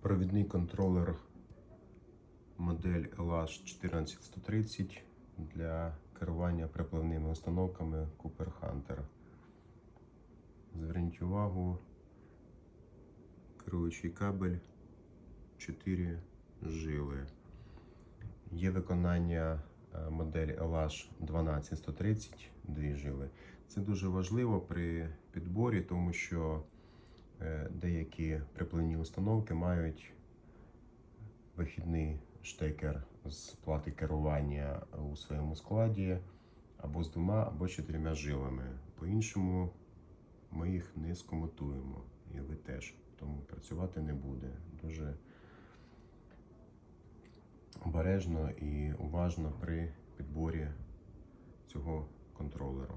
Провідний контролер модель LH 14130 для керування припливними установками Cooper Hunter. Зверніть увагу, керуючий кабель 4 жили. Є виконання е, моделі LH 12130 дві жили. Це дуже важливо при підборі, тому що деякі припливні установки мають вихідний штекер з плати керування у своєму складі або з двома, або чотирма жилами. По-іншому ми їх не скомутуємо, і ви теж. Тому працювати не буде. Дуже обережно і уважно при підборі цього контролеру.